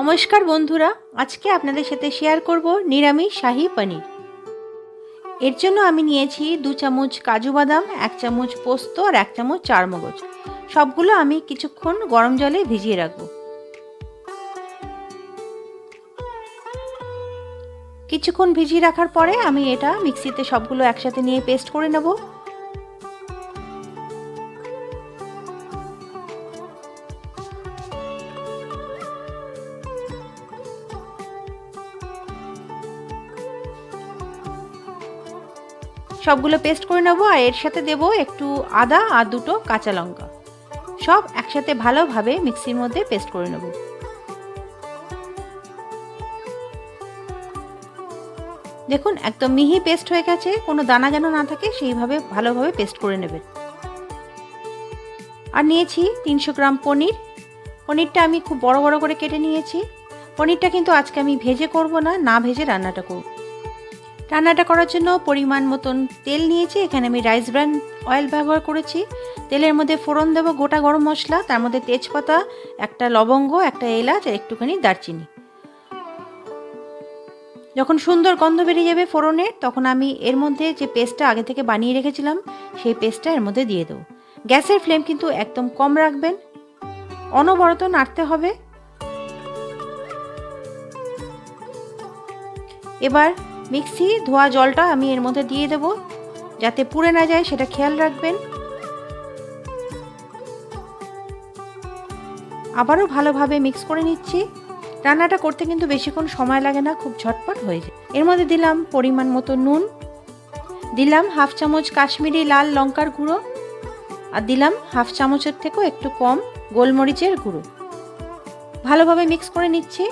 নমস্কার বন্ধুরা, আজকে আপনাদের সাথে শেয়ার করব নিরামিষ শাহি পনির। এর জন্য আমি নিয়েছি দু চামচ কাজু বাদাম, এক চামচ পোস্ত আর এক চামচ চারমগজ। সবগুলো আমি কিছুক্ষণ গরম জলে ভিজিয়ে রাখব। কিছুক্ষণ ভিজিয়ে রাখার পরে আমি এটা মিক্সিতে সবগুলো একসাথে নিয়ে পেস্ট করে নেব। সবগুলো পেস্ট করে নেব আর এর সাথে দেব একটু আদা আর দুটো কাঁচা লঙ্কা। সব একসাথে ভালোভাবে মিক্সির মধ্যে পেস্ট করে নেব। দেখুন, একদম মিহি পেস্ট হয়ে গেছে, কোনো দানা যেন না থাকে, সেইভাবে ভালোভাবে পেস্ট করে নেবেন। আর নিয়েছি তিনশো গ্রাম পনির। পনিরটা আমি খুব বড় বড় করে কেটে নিয়েছি। পনিরটা কিন্তু আজকে আমি ভেজে করব না না ভেজে রান্নাটা করব। রান্নাটা করার জন্য পরিমাণ মতন তেল নিয়েছি। এখানে আমি রাইস ব্র্যান্ড অয়েল ব্যবহার করেছি। তেলের মধ্যে ফোড়ন দেবো, গোটা গরম মশলা, তার মধ্যে তেজপাতা, একটা লবঙ্গ, একটা এলাচ, আর একটুখানি দারচিনি। যখন সুন্দর গন্ধ বেরিয়ে যাবে ফোড়নের তখন আমি এর মধ্যে যে পেস্টটা আগে থেকে বানিয়ে রেখেছিলাম, সেই পেস্টটা এর মধ্যে দিয়ে দেবো। গ্যাসের ফ্লেম কিন্তু একদম কম রাখবেন। অনবরত নাড়তে হবে। এবার মিক্সি, ধোয়া জলটা আমি এর মধ্যে দিয়ে দেব। যাতে পুড়ে না যায়, সেটা খেয়াল রাখবেন। আবারও ভালোভাবে মিক্স করে নিচ্ছি। রান্নাটা করতে কিন্তু বেশিক্ষণ সময় লাগে না, খুব ঝটপট হয়ে যায়। এর মধ্যে দিলাম পরিমাণ মতো নুন। দিলাম হাফ চামচ কাশ্মীরি লাল লঙ্কার গুঁড়ো। আর দিলাম হাফ চামচের থেকেও একটু কম গোলমরিচের গুঁড়ো। ভালোভাবে মিক্স করে নিচ্ছি।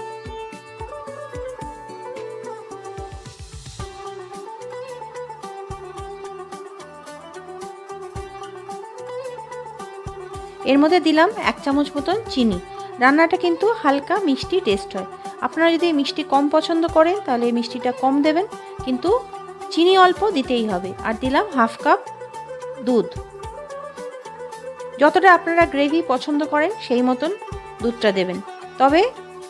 এর মধ্যে দিলাম এক চামচ মতন চিনি। রান্নাটা কিন্তু হালকা মিষ্টি টেস্ট হয়। আপনারা যদি মিষ্টি কম পছন্দ করেন, তাহলে মিষ্টিটা কম দেবেন। কিন্তু চিনি অল্প দিতেই হবে। আর দিলাম হাফ কাপ দুধ। যতটা আপনারা গ্রেভি পছন্দ করেন, সেই মতন দুধটা দেবেন। তবে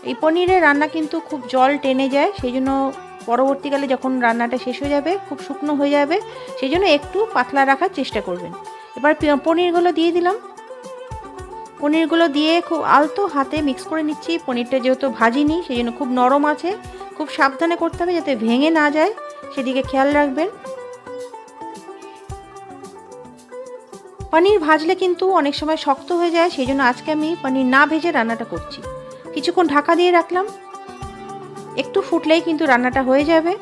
এই পনিরের রান্না কিন্তু খুব জল টেনে যায় সেই জন্য পরবর্তীকালে যখন রান্নাটা শেষ হয়ে যাবে, খুব শুকনো হয়ে যাবে সেই জন্য একটু পাতলা রাখার চেষ্টা করবেন। এবার পনিরগুলো দিয়ে দিলাম। পনিরগুলো দিয়ে খুব আলতো হাতে মিক্স করে নিচ্ছি। পনিরটা যেহেতু ভাজিনি সেই জন্য খুব নরম আছে। খুব সাবধানে করতে হবে যাতে ভেঙে না যায়। সেদিকে খেয়াল রাখবেন। পনির ভাজলে কিন্তু অনেক সময় শক্ত হয়ে যায় সেই জন্য আজকে আমি পনির না ভেজে রান্নাটা করছি। কিছুক্ষণ ঢাকা দিয়ে রাখলাম। একটু ফুটলেই কিন্তু রান্নাটা হয়ে যাবে।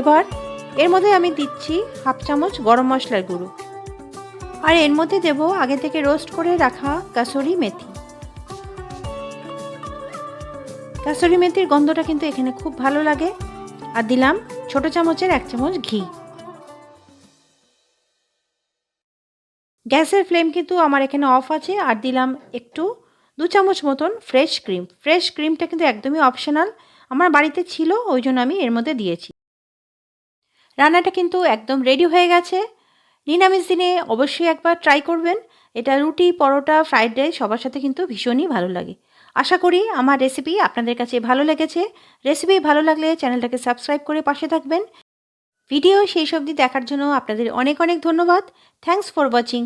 এবার এর মধ্যে আমি দিচ্ছি হাফ চামচ গরম মশলার গুঁড়ো। আর এর মধ্যে দেব আগে থেকে রোস্ট করে রাখা কাসুরি মেথি। কাসুরি মেথির গন্ধটা কিন্তু এখানে খুব ভালো লাগে। আর দিলাম ছোট চামচের এক চামচ ঘি। গ্যাসের ফ্লেম কিন্তু আমার এখানে অফ আছে। আর দিলাম একটু দু চামচ মতন ফ্রেশ ক্রিম। ফ্রেশ ক্রিমটা কিন্তু একদমই অপশনাল। আমার বাড়িতে ছিল, ওই জন্য আমি এর মধ্যে দিয়েছি। রান্নাটা কিন্তু একদম রেডি হয়ে গেছে। নিরামিষ দিনে অবশ্যই একবার ট্রাই করবেন। এটা রুটি, পরোটা ফ্রাইড রাইস সবার সাথে কিন্তু ভীষণই ভালো লাগে। আশা করি আমার রেসিপি আপনাদের কাছে ভালো লেগেছে। রেসিপি ভালো লাগলে চ্যানেলটাকে সাবস্ক্রাইব করে পাশে থাকবেন। ভিডিও সেই সবজি দেখার জন্য আপনাদের অনেক অনেক ধন্যবাদ। Thanks for watching